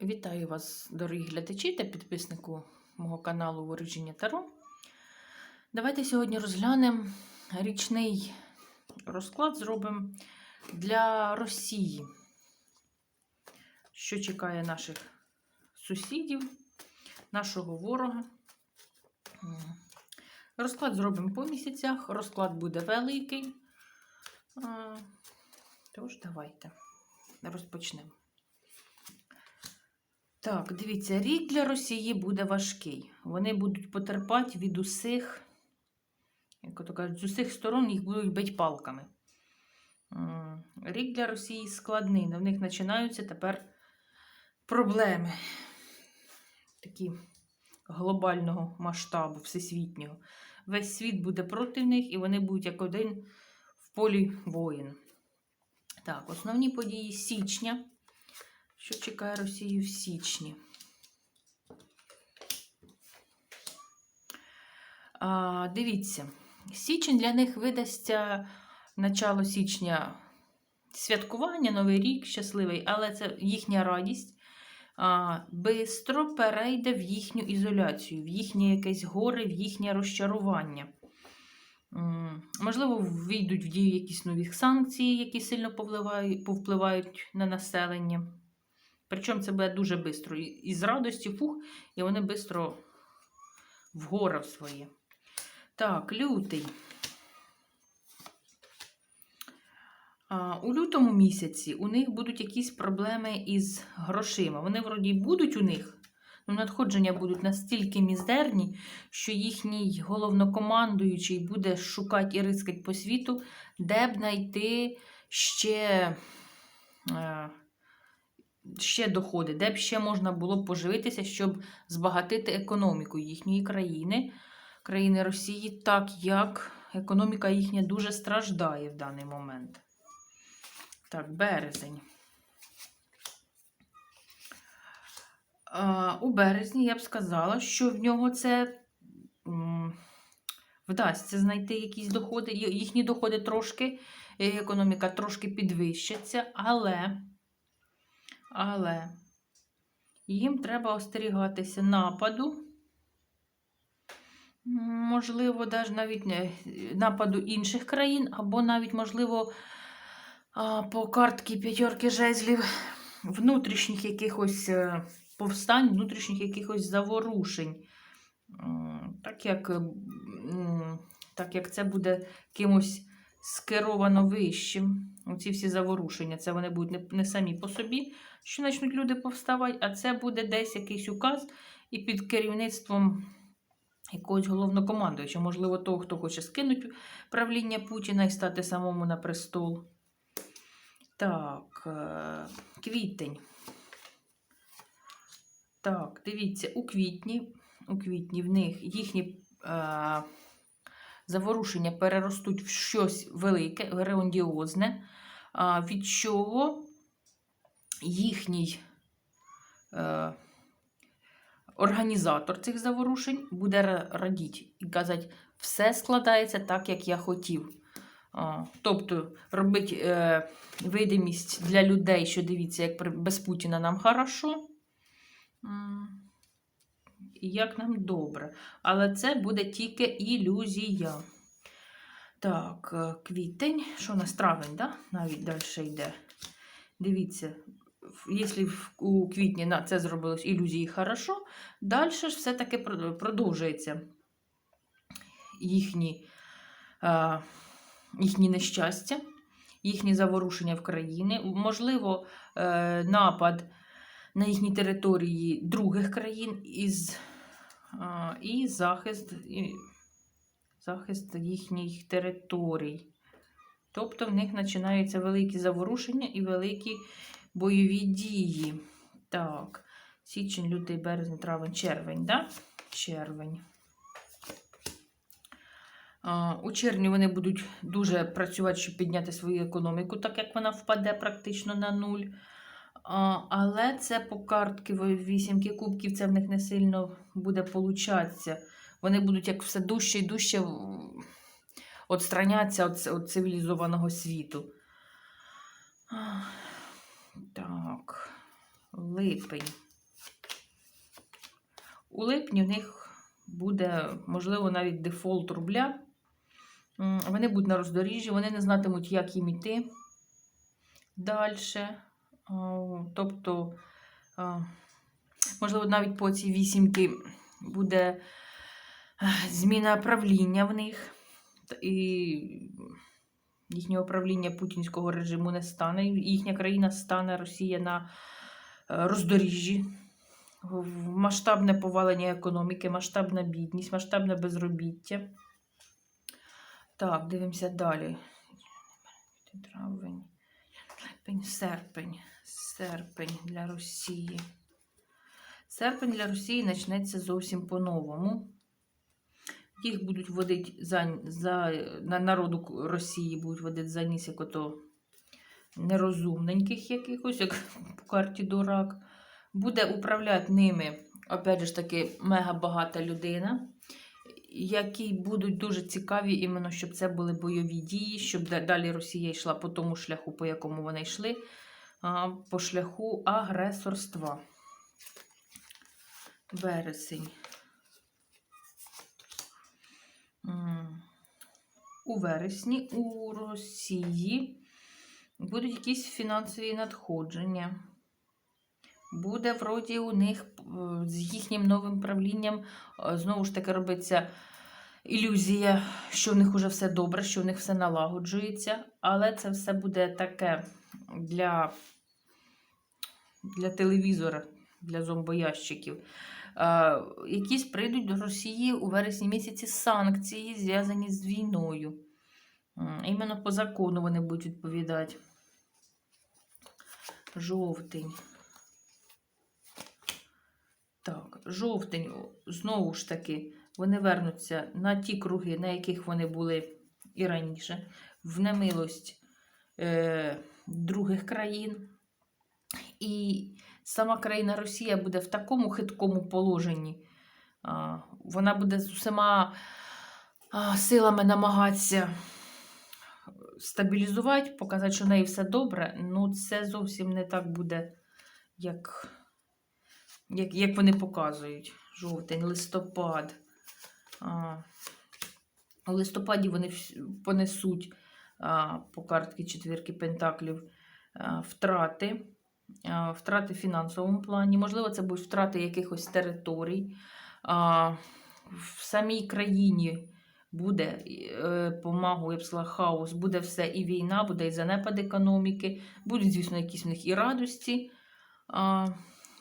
Вітаю вас, дорогі глядачі та підписнику мого каналу Ворожіння Таро. Давайте сьогодні розглянемо річний розклад зробимо для Росії, що чекає наших сусідів, нашого ворога. Розклад зробимо по місяцях, розклад буде великий. Тож, давайте розпочнемо. Так, дивіться, рік для Росії буде важкий. Вони будуть потерпати від усіх, як то кажуть, з усіх сторон їх будуть бити палками. Рік для Росії складний, в них починаються тепер проблеми. Такі глобального масштабу, всесвітнього. Весь світ буде проти них, і вони будуть як один в полі воїн. Так, основні події січня. Що чекає Росію в січні? А, дивіться, січень для них видасться начало січня святкування, Новий рік щасливий, але це їхня радість. А, бистро перейде в їхню ізоляцію, в їхнє якесь горе, в їхнє розчарування. Можливо, війдуть в дію якісь нові санкції, які сильно повпливають, на населення. Причому це буде дуже швидко. І з радості фух, і вони швидко вгора в своє. Так, лютий. У лютому місяці у них будуть якісь проблеми із грошима. Вони, вроді, будуть у них, але надходження будуть настільки мізерні, що їхній головнокомандуючий буде шукати і рискати по світу, де б знайти ще. Ще доходи, де б ще можна було б поживитися, щоб збагатити економіку їхньої країни, країни Росії, так як економіка їхня дуже страждає в даний момент. Так, березень. У березні я б сказала, що в нього це вдасться знайти якісь доходи. Їхні доходи трошки, економіка трошки підвищиться, але. Але їм треба остерігатися нападу. Можливо, навіть нападу інших країн, або навіть, можливо, по картки п'ятерки жезлів внутрішніх якихось е, повстань, внутрішніх якихось заворушень. Так як, так як це буде кимось скеровано вищим. Оці всі заворушення, це вони будуть не, самі по собі, що почнуть люди повставати, а це буде десь якийсь указ і під керівництвом якогось головнокомандуюча, можливо, того, хто хоче скинути правління Путіна і стати самому на престол. Так, е, квітень. Так, дивіться, у квітні, у квітні в них їхні е, заворушення переростуть в щось велике, грандіозне, від чого їхній е, організатор цих заворушень буде ра- радіти і казати, все складається так, як я хотів. Тобто робить е, видимість для людей, що дивіться, як без Путіна нам хорошо. Як нам добре. Але це буде тільки ілюзія. Так, е, квітень. Що у нас травень, да? навіть далі йде. Дивіться, якщо у квітні на це зробилось ілюзії хорошо, далі ж все-таки продовжується їхні, е, їхні нещастя, їхні заворушення в країни. Можливо, е, напад на їхні території других країн із, і захист, і захист їхніх територій. Тобто в них починаються великі заворушення і великі бойові дії. Так, січень, лютий, березень, травень, червень, да? Червень. У червні вони будуть дуже працювати, щоб підняти свою економіку, так як вона впаде практично на нуль. Але це по картки вісімки кубків, це в них не сильно буде получатися. Вони будуть як все дужче і дужче м, отстраняться від, від цивілізованого світу. Так, липень. у липні в них буде, можливо, навіть дефолт рубля. Вони будуть на роздоріжжі, вони не знатимуть, як їм іти далі. Тобто, можливо, навіть по цій вісімки буде е, зміна правління в них. І їхнього правління путінського режиму не стане. Їхня країна стане Росія на е, роздоріжжі. Масштабне повалення економіки, масштабна бідність, масштабне безробіття. Так, дивимося далі. Травень, серпень. Серпень для Росії. Серпень для Росії почнеться зовсім по-новому. Їх будуть водити за, за на народу Росії будуть водити за ніс як ото нерозумненьких якихось, як по карті дурак. Буде управляти ними, опять ж таки, мега багата людина, які будуть дуже цікаві, іменно щоб це були бойові дії, щоб далі Росія йшла по тому шляху, по якому вони йшли, по шляху агресорства. Вересень. У вересні у Росії будуть якісь фінансові надходження. Буде вроді у них е, з їхнім новим правлінням е, знову ж таки робиться ілюзія, що в них уже все добре, що в них все налагоджується, але це все буде таке для, для телевізора, для зомбоящиків. Е, Якісь прийдуть до Росії у вересні місяці санкції, зв'язані з війною. М, Іменно по закону вони будуть відповідати. Жовтень. Так, жовтень, знову ж таки, вони вернуться на ті круги, на яких вони були і раніше, в немилость е, других країн. І сама країна Росія буде в такому хиткому положенні. Вона буде з усіма силами намагатися стабілізувати, показати, що в неї все добре. Ну, це зовсім не так буде, як, як, як вони показують. Жовтень, листопад. У листопаді вони понесуть по картці четвірки пентаклів втрати. Втрати в фінансовому плані. Можливо, це будуть втрати якихось територій. В самій країні буде е, помагу, я б сказала, хаос, буде все і війна, буде і занепад економіки, будуть, звісно, якісь в них і радості.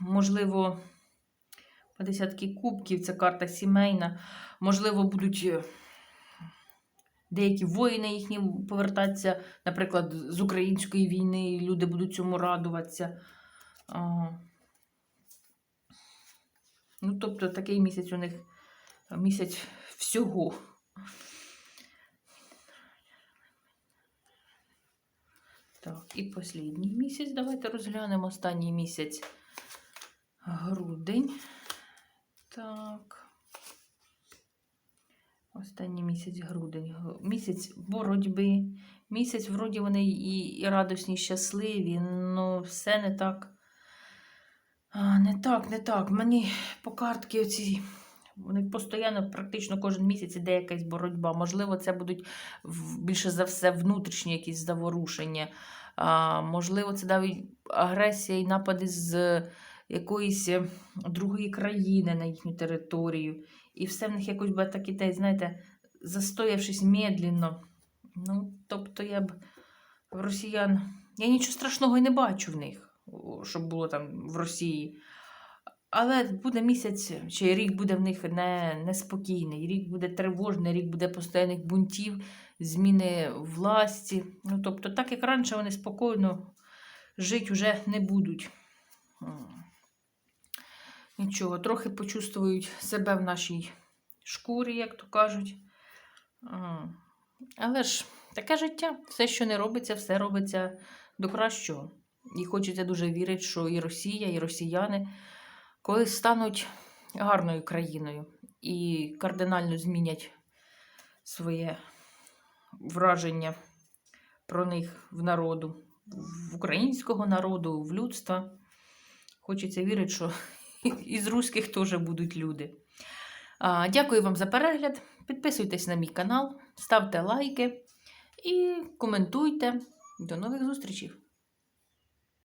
Можливо, по десятки кубків, це карта сімейна. Можливо, будуть е, деякі воїни їхні повертатися, наприклад, з української війни, і люди будуть цьому радуватися. Ну, тобто, такий місяць у них місяць всього. Так, і останній місяць. Давайте розглянемо останній місяць грудень. Так. Останній місяць грудень. Місяць боротьби. Місяць, вроді, вони і, і радісні, і щасливі, ну все не так. А, не так, не так. Мені по картки оці. Вони постійно, практично кожен місяць іде якась боротьба. Можливо, це будуть більше за все внутрішні якісь заворушення. А, можливо, це навіть агресія і напади з якоїсь е, другої країни на їхню територію. І все в них якось би так і знаєте, застоявшись медленно. Ну, тобто я б росіян. Я нічого страшного і не бачу в них, щоб було там в Росії. Але буде місяць чи рік буде в них не, неспокійний, рік буде тривожний, рік буде постійних бунтів, зміни власті. Ну, тобто, так як раніше вони спокійно жити вже не будуть. Нічого, трохи почувствують себе в нашій шкурі, як то кажуть. Але ж таке життя, все, що не робиться, все робиться до кращого. І хочеться дуже вірити, що і Росія, і росіяни колись стануть гарною країною і кардинально змінять своє враження про них в народу, в українського народу, в людства. Хочеться вірити, що із руських теж будуть люди. Дякую вам за перегляд. Підписуйтесь на мій канал, ставте лайки і коментуйте. До нових зустрічей!